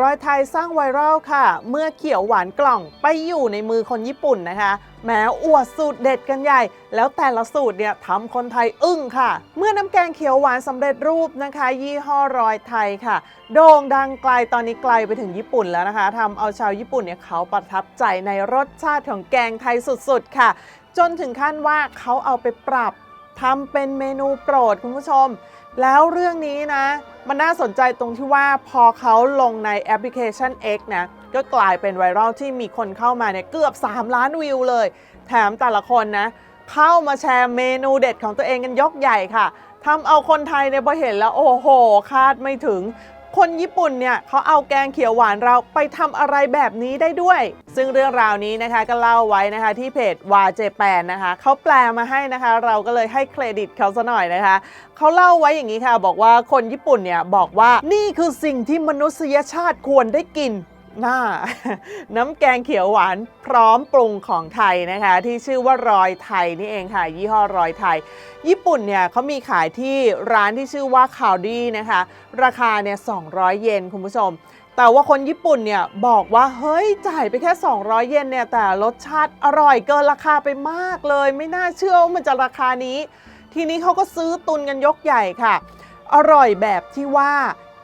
รอยไทยสร้างไวรัลค่ะ เมื่อเขียวหวานกล่องไปอยู่ในมือคนญี่ปุ่นนะคะ แม้อวดสูตรเด็ดกันใหญ่ แล้วแต่ละสูตรเนี่ยทำคนไทยอึ้งค่ะ เมื่อน้ำแกงเขียวหวานสำเร็จรูปนะคะ ยี่ห้อรอยไทยค่ะ โด่งดังไกลตอนนี้ไกลไปถึงญี่ปุ่นแล้วนะคะทำเอาชาวญี่ปุ่นเนี่ยเขาประทับใจในรสชาติของแกงไทยสุดๆค่ะ จนถึงขั้นว่าเขาเอาไปปรับทำเป็นเมนูโปรดคุณผู้ชม แล้วเรื่องนี้นะ มันน่าสนใจตรงที่ว่าพอเขาลงในแอปพลิเคชัน X นะก็กลายเป็นไวรัลที่มีคนเข้ามาเนี่ยเกือบ 3 ล้านวิวเลย แถมแต่ละคนนะ เข้ามาแชร์เมนูเด็ดของตัวเองกันยกใหญ่ค่ะทำเอาคนไทยเนี่ยพอเห็นแล้วโอ้โห คาดไม่ถึง คนญี่ปุ่นเนี่ยเขาเอาแกงเขียวหวานเราไปทำอะไรแบบนี้ได้ด้วย ซึ่งเรื่องราวนี้นะคะก็เล่าไว้นะคะที่เพจวาเจแปนนะคะเขาแปลมาให้นะคะ เราก็เลยให้เครดิตเขาซะหน่อยนะคะเขาเล่าไว้อย่างนี้ค่ะ บอกว่าคนญี่ปุ่นเนี่ยบอกว่านี่คือสิ่งที่มนุษยชาติควรได้กิน น่าน้ำแกงเขียวหวานพร้อมปรุงของไทยนะคะ ที่ชื่อว่ารอยไทยนี่เองค่ะ ยี่ห้อรอยไทย ญี่ปุ่นเนี่ยเขามีขายที่ร้านที่ชื่อว่าคาวดี้นะคะ ราคาเนี่ย 200 เยนคุณผู้ชม แต่ว่าคนญี่ปุ่นเนี่ยบอกว่าเฮ้ยจ่ายไปแค่ 200 เยนเนี่ยแต่รสชาติอร่อยเกินราคาไปมากเลย ไม่น่าเชื่อว่ามันจะราคานี้ ทีนี้เขาก็ซื้อตุนกันยกใหญ่ค่ะ อร่อยแบบที่ว่า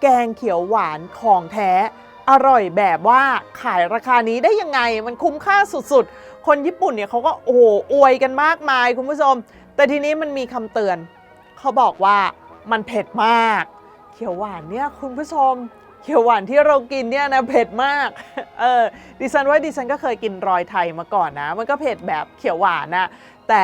แกงเขียวหวานของแท้ อร่อยแบบว่าขายราคานี้ได้ยังไง มันคุ้มค่าสุดๆ คนญี่ปุ่นเนี่ยเขาก็โอ้โหอวยกันมากมายคุณผู้ชม แต่ทีนี้มันมีคำเตือน เขาบอกว่ามันเผ็ดมาก เขียวหวานเนี่ยคุณผู้ชม เขียวหวานที่เรากินเนี่ยนะเผ็ดมาก เออดิฉันว่าดิฉันก็เคยกินรอยไทยมาก่อนนะ มันก็เผ็ดแบบเขียวหวานนะแต่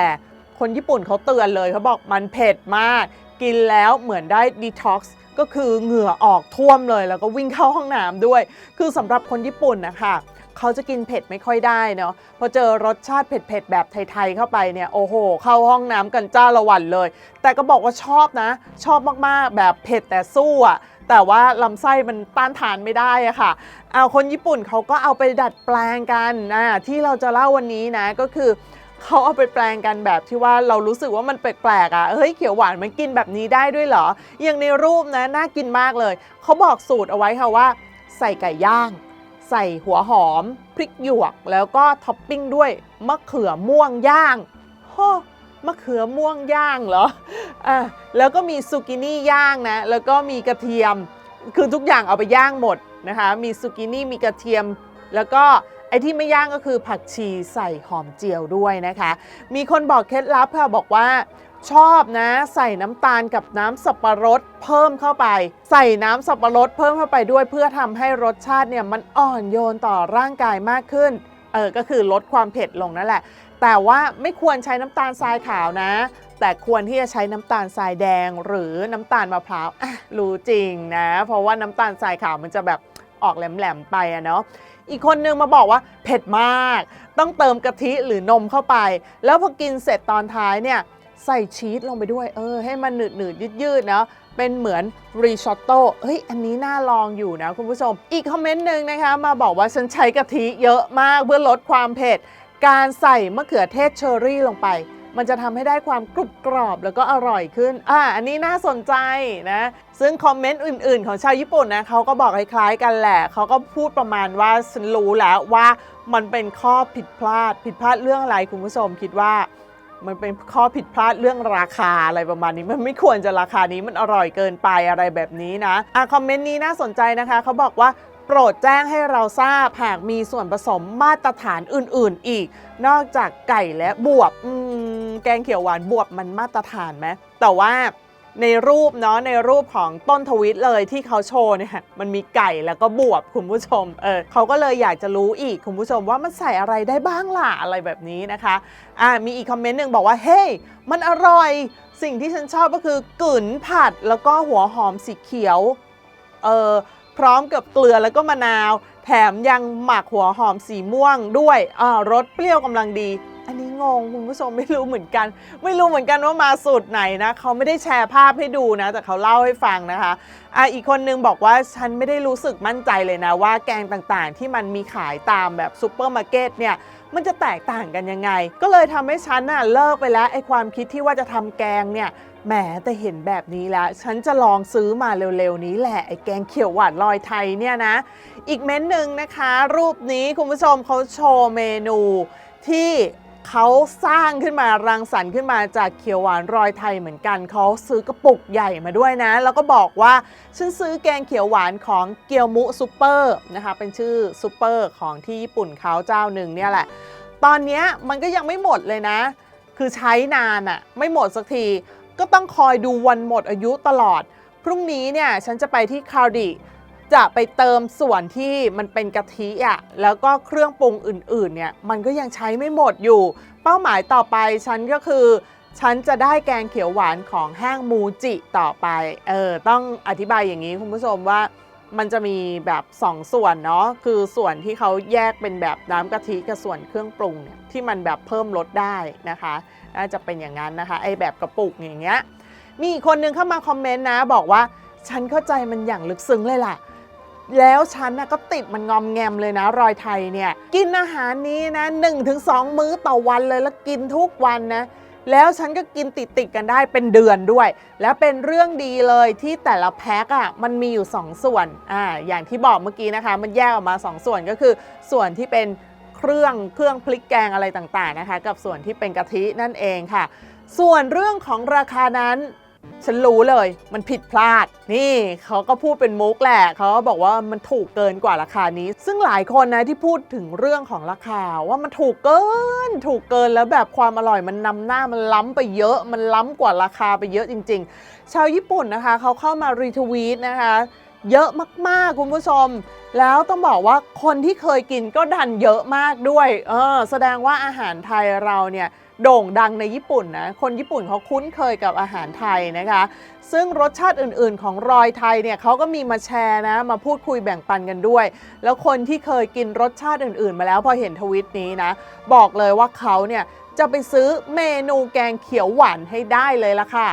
คนญี่ปุ่นเขาเตือนเลยเขาบอกมันเผ็ดมาก กินแล้วเหมือนได้ดีท็อกซ์ ก็คือเหงื่อออกท่วมเลย แล้วก็วิ่งเข้าห้องน้ำด้วย คือสำหรับคนญี่ปุ่นนะคะเขาจะกินเผ็ดไม่ค่อยได้เนาะพอเจอรสชาติเผ็ดๆแบบไทยๆเข้าไปเนี่ยโอ้โห เข้าห้องน้ำกันจ้าละวันเลย แต่ก็บอกว่าชอบนะ ชอบมากๆแบบเผ็ดแต่สู้อะแต่ว่าลำไส้มันต้านทานไม่ได้อะค่ะเอาคนญี่ปุ่นเขาก็เอาไปดัดแปลงกันนะที่เราจะเล่าวันนี้นะก็คือ เขาเอาไปแปลงกันแบบที่ว่าเรารู้สึกว่ามันแปลกๆอะเฮ้ยเขียวหวานมันกินแบบนี้ได้ด้วยเหรออย่างในรูปนะน่ากินมากเลย เขาบอกสูตรเอาไว้ค่ะว่า ใส่ไก่ย่าง ใส่หัวหอม พริกหยวก แล้วก็ท็อปปิ้งด้วยมะเขือม่วงย่างโฮมะเขือม่วงย่างเหรออะแล้วก็มีซูกินี่ย่างนะแล้วก็มีกระเทียม คือทุกอย่างเอาไปย่างหมดนะคะ มีซูกินี่มีกระเทียมแล้วก็ อ้ที่ไม่ย่างก็คือผักชีใส่หอมเจียวด้วยนะคะ มีคนบอกเคล็ดลับค่ะบอกว่าชอบนะใส่น้ำตาลกับน้ำสับปะรดเพิ่มเข้าไป ใส่น้ำสับปะรดเพิ่มเข้าไปด้วย เพื่อทำให้รสชาติเนี่ยมันอ่อนโยนต่อร่างกายมากขึ้นเออก็คือลดความเผ็ดลงนั่นแหละ แต่ว่าไม่ควรใช้น้ำตาลทรายขาวนะ แต่ควรที่จะใช้น้ำตาลทรายแดงหรือน้ำตาลมะพร้าวรู้จริงนะ เพราะว่าน้ำตาลทรายขาวมันจะแบบออกแหลมๆไปอะเนาะ อีกคนนึงมาบอกว่าเผ็ดมาก ต้องเติมกะทิหรือนมเข้าไป แล้วพอกินเสร็จตอนท้ายเนี่ยใส่ชีสลงไปด้วย เออ ให้มันหนืดหนืดยืดยืดๆนะเป็นเหมือนรีชอตโต้เฮ้ย อันนี้น่าลองอยู่นะคุณผู้ชม อีกคอมเมนต์หนึ่งนะคะ มาบอกว่าฉันใช้กะทิเยอะมากเพื่อลดความเผ็ด การใส่มะเขือเทศเชอร์รี่ลงไป มันจะทำให้ได้ความกรุบกรอบแล้วก็อร่อยขึ้น อ่า อันนี้น่าสนใจนะ ซึ่งคอมเมนต์อื่น ๆ ของชาวญี่ปุ่นนะเขาก็บอกคล้ายๆกันแหละ เขาก็พูดประมาณว่าฉันรู้แล้วว่ามันเป็นข้อผิดพลาด ผิดพลาดเรื่องอะไรคุณผู้ชมคิดว่ามันเป็นข้อผิดพลาดเรื่องราคาอะไรประมาณนี้มันไม่ควรจะราคานี้มันอร่อยเกินไปอะไรแบบนี้นะอะคอมเมนต์นี้น่าสนใจนะคะเขาบอกว่าโปรดแจ้งให้เราทราบหากมีส่วนผสมมาตรฐานอื่น ๆ อีก นอกจากไก่และบวบอืม แกงเขียวหวานบวบมันมาตรฐานไหมแต่ว่าในรูปเนาะในรูปของต้นทวิตเลยที่เขาโชว์เนี่ยมันมีไก่แล้วก็บวบคุณผู้ชมเออเขาก็เลยอยากจะรู้อีกคุณผู้ชมว่ามันใส่อะไรได้บ้างล่ะอะไรแบบนี้นะคะอ่ามีอีกคอมเมนต์หนึ่งบอกว่าเฮ้ยมันอร่อยสิ่งที่ฉันชอบก็คือกึ๋นผัดแล้วก็หัวหอมสีเขียวเออพร้อมกับเกลือแล้วก็มะนาว แถมยังหมักหัวหอมสีม่วงด้วยอ่ารสเปรี้ยวกำลังดี อันนี้งงคุณผู้ชมไม่รู้เหมือนกัน ไม่รู้เหมือนกันว่ามาสูตรไหนนะเขาไม่ได้แชร์ภาพให้ดูนะ แต่เขาเล่าให้ฟังนะคะอะอีกคนนึงบอกว่าฉันไม่ได้รู้สึกมั่นใจเลยนะ ว่าแกงต่างๆ ที่มันมีขายตามแบบซูเปอร์มาร์เก็ตเนี่ยมันจะแตกต่างกันยังไง ก็เลยทำให้ฉันน่ะเลิกไปแล้วไอ้ความคิดที่ว่าจะทำแกงเนี่ยแหมแต่เห็นแบบนี้แล้ว ฉันจะลองซื้อมาเร็วๆนี้แหละ ไอ้แกงเขียวหวานลอยไทยเนี่ยนะ อีกเม้นต์หนึ่งนะคะ รูปนี้คุณผู้ชมเขาโชว์เมนูที่ เขาสร้างขึ้นมารังสรรค์ขึ้นมาจากเขียวหวานรอยไทยเหมือนกันเขาซื้อกระปุกใหญ่มาด้วยนะ แล้วก็บอกว่าฉันซื้อแกงเขียวหวานของเกียวมุซูเปอร์นะคะเป็นชื่อซูเปอร์ของที่ญี่ปุ่นเขาเจ้าหนึ่งเนี่ยแหละ ตอนนี้มันก็ยังไม่หมดเลยนะ คือใช้นานอะไม่หมดสักที ก็ต้องคอยดูวันหมดอายุตลอด พรุ่งนี้เนี่ยฉันจะไปที่คาร์ดิ จะไปเติมส่วนที่มันเป็นกะทิอะแล้วก็เครื่องปรุงอื่นๆเนี่ยมันก็ยังใช้ไม่หมดอยู่ เป้าหมายต่อไปฉันก็คือ ฉันจะได้แกงเขียวหวานของห้างมูจิต่อไปเออต้องอธิบายอย่างนี้คุณผู้ชมว่ามันจะมีแบบ2ส่วนเนาะคือส่วนที่เขาแยกเป็นแบบน้ำกะทิกับส่วนเครื่องปรุงเนี่ยที่มันแบบเพิ่มรสได้นะคะน่าจะเป็นอย่างนั้นนะคะไอแบบกระปุกอย่างเงี้ยมีคนนึงเข้ามาคอมเมนต์นะบอกว่า ฉันเข้าใจมันอย่างลึกซึ้งเลยล่ะ แล้วฉันนะก็ติดมันงอมแงมเลยนะรอยไทยเนี่ย กินอาหารนี้นะ1-2 มื้อต่อวันเลยแล้วกินทุกวันนะแล้วฉันก็กินติดติดกันได้เป็นเดือนด้วย แล้วเป็นเรื่องดีเลยที่แต่ละแพ็คอะ่ะมันมีอยู่ 2 ส่วนอ่าอย่างที่บอกเมื่อกี้นะคะ มันแยกออกมา 2 ส่วนก็คือ ส่วนที่เป็นเครื่องเครื่องพลิกแกงอะไรต่างๆนะคะ กับส่วนที่เป็นกะทินั่นเองค่ะ ส่วนเรื่องของราคานั้น ฉันรู้เลย มันผิดพลาด นี่เขาก็พูดเป็นมุกแหละเขาก็บอกว่ามันถูกเกินกว่าราคานี้ ซึ่งหลายคนนะที่พูดถึงเรื่องของราคาว่ามันถูกเกิน ถูกเกินแล้วแบบความอร่อยมันนำหน้ามันล้ำไปเยอะ มันล้ำกว่าราคาไปเยอะจริง ๆ ชาวญี่ปุ่นนะคะเขาเข้ามารีทวีตนะคะ เยอะมากๆคุณผู้ชม แล้วต้องบอกว่าคนที่เคยกินก็ดันเยอะมากด้วย เออแสดงว่าอาหารไทยเราเนี่ย โด่งดังในญี่ปุ่นนะ คนญี่ปุ่นเขาคุ้นเคยกับอาหารไทยนะคะ ซึ่งรสชาติอื่นๆ ของรอยไทยเนี่ยเขาก็มีมาแชร์นะ มาพูดคุยแบ่งปันกันด้วย แล้วคนที่เคยกินรสชาติอื่นๆ มาแล้วพอเห็นทวิตนี้นะ บอกเลยว่าเขาเนี่ยจะไปซื้อเมนูแกงเขียวหวานให้ได้เลยละค่ะ